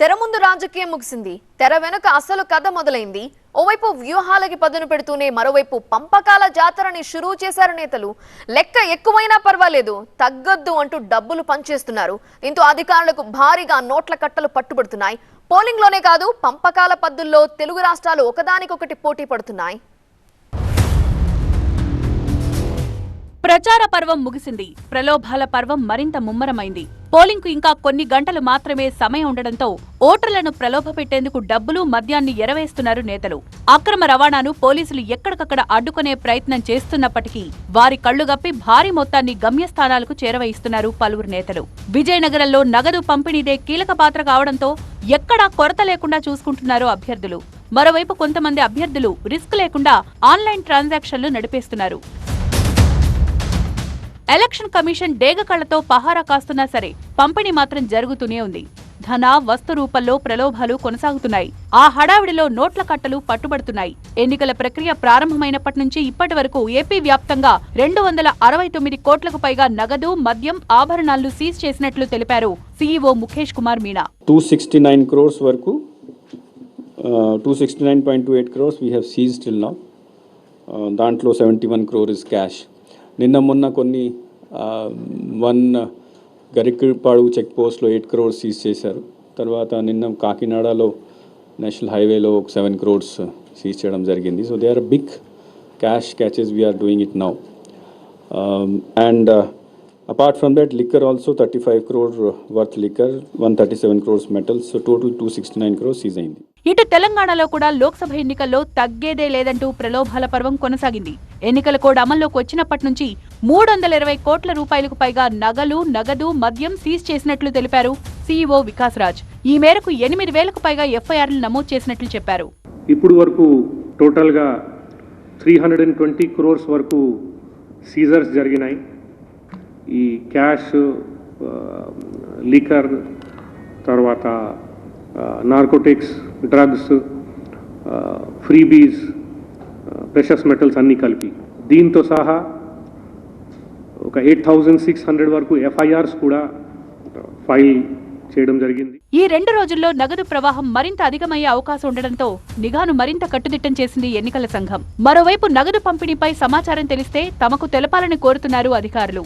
తెర ముందు రాజకీయం ముగిసింది. తెర వెనుక అసలు కథ మొదలైంది. ఓవైపు వ్యూహాలకి పదును పెడుతూనే మరోవైపు పంపకాల జాతరని షురూ చేశారు నేతలు. లెక్క ఎక్కువైనా పర్వాలేదు. తగ్గొద్దు అంటూ డబ్బులు పంచేస్తున్నారు దీంతో అధికారులకు భారీగా నోట్ల కట్టలు పట్టుబడుతున్నాయి. పోలింగ్లోనే కాదు పంపకాల పద్దుల్లో తెలుగు రాష్ట్రాలు ఒకదానికొకటి పోటీ పడుతున్నాయి. ప్రచార పర్వం ముగిసింది. ప్రలోభాల పర్వం మరింత ముమ్మరమైంది. పోలింగ్కు ఇంకా కొన్ని గంటలు మాత్రమే సమయం ఉండడంతో ఓటర్లను ప్రలోభపెట్టేందుకు డబ్బులు మద్యాన్ని ఎరవేస్తున్నారు నేతలు. అక్రమ రవాణాను పోలీసులు ఎక్కడికక్కడ అడ్డుకునే ప్రయత్నం చేస్తున్నప్పటికీ వారి కళ్ళుగప్పి భారీ మొత్తాన్ని గమ్యస్థానాలకు చేరవేయిస్తున్నారు పలువురు నేతలు. విజయనగరంలో నగదు పంపిణీదే కీలక పాత్ర కావడంతో ఎక్కడా కొరత లేకుండా చూసుకుంటున్నారు అభ్యర్థులు. మరోవైపు కొంతమంది అభ్యర్థులు రిస్క్ లేకుండా ఆన్లైన్ ట్రాన్సాక్షన్లు నడిపేస్తున్నారు. ఎలక్షన్ కమిషన్ డేగ కళ్ళతో పహారా కాస్తున్నా సరే పంపిణీ మాత్రం జరుగుతూనే ఉంది. ధన వస్తు రూపంలో ప్రలోభాలు కొనసాగుతున్నాయి. ఆ హడావిడిలో నోట్ల కట్టలు పట్టుబడుతున్నాయి. ఎన్నికల ప్రక్రియ ప్రారంభమైనప్పటి నుంచి ఇప్పటి వరకు ఏపీ వ్యాప్తంగా రెండు వందల అరవై తొమ్మిది కోట్లకు పైగా నగదు మద్యం ఆభరణాలను సీజ్ చేసినట్లు తెలిపారు CEO Mukesh Kumar Meena. Two sixty nine crores వరకు two sixty nine point two eight crores we have seize till now దాంట్లో seventy one crore is cash నిన్న మొన్న కొన్ని వన్ గరికపాడు చెక్ పోస్ట్లో ఎయిట్ క్రోర్స్ సీజ్ చేశారు. తర్వాత నిన్న కాకినాడలో నేషనల్ హైవేలో ఒక సెవెన్ క్రోర్స్ సీజ్ చేయడం జరిగింది. So they are big cash catches we are doing it now. And apart from that liquor also 35 crore worth liquor 137 crores metals so total 269 crores seize అయింది. ఇటు తెలంగాణలో కూడా లోక్సభ ఎన్నికల్లో తగ్గేదే లేదంటూ ప్రలోభాల పర్వం కొనసాగింది. ఎన్నికల కోడ్ అమల్లోకి వచ్చినప్పటి నుంచి మూడు వందల ఇరవై కోట్ల రూపాయలకు పైగా నగలు నగదు మద్యం సీజ్ చేసినట్లు తెలిపారు సీఈఓ వికాస్ రాజ్ ఈ మేరకు ఎనిమిది వేలకు పైగా ఎఫ్ఐఆర్లు నమోదు చేసినట్లు చెప్పారు. ఇప్పుడు వరకు టోటల్గా three hundred and twenty crores వరకు సీజర్స్ జరిగినాయి. ఈ క్యాష్ లీకర్ తర్వాత narcotics drugs freebies precious metals అన్నీ కలిపి. దీంతో సహా ఒక ఎయిట్ థౌజండ్ సిక్స్ హండ్రెడ్ వరకు ఎఫ్ఐఆర్స్ కూడా ఫైల్ చేయడం జరిగింది. ఈ రెండు రోజుల్లో నగదు ప్రవాహం మరింత అధికమయ్యే అవకాశం ఉండడంతో నిఘాను మరింత కట్టుదిట్టం చేసింది ఎన్నికల సంఘం. మరోవైపు నగదు పంపిణీపై సమాచారం తెలిస్తే తమకు తెలపాలని కోరుతున్నారు అధికారులు.